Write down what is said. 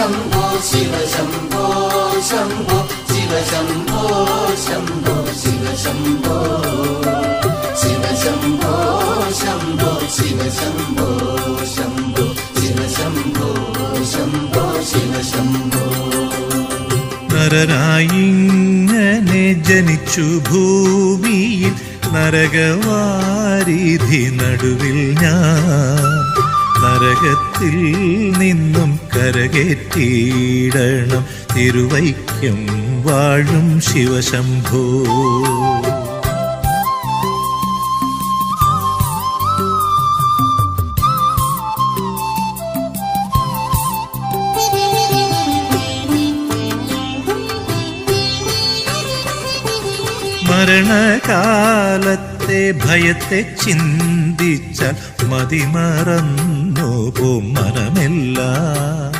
ശംഭോ ശിവ ശംഭോ ശംഭോ ശിവ ശംഭോ ശംഭോ ശിവ ശംഭോ. ശിവ ശംഭോ ശംഭോ ശിവ ശംഭോ ശംഭോ ശിവ ശംഭോ ശംഭോ ശിവ ശംഭോ. നരനായിങ്ങനെ ജനിച്ചു ഭൂമിയിൽ നരകവാരിധി നടുവിൽ ഞാൻ നരകത്തിൽ നിന്നും കരകേറ്റിയിടണം. തിരുവൈക്കം വാഴും ശിവശംഭോ. മരണകാലത്തെ ഭയത്തെ ചിന്തിച്ചാൽ മതിമറന്നു പോ മനമെല്ലാം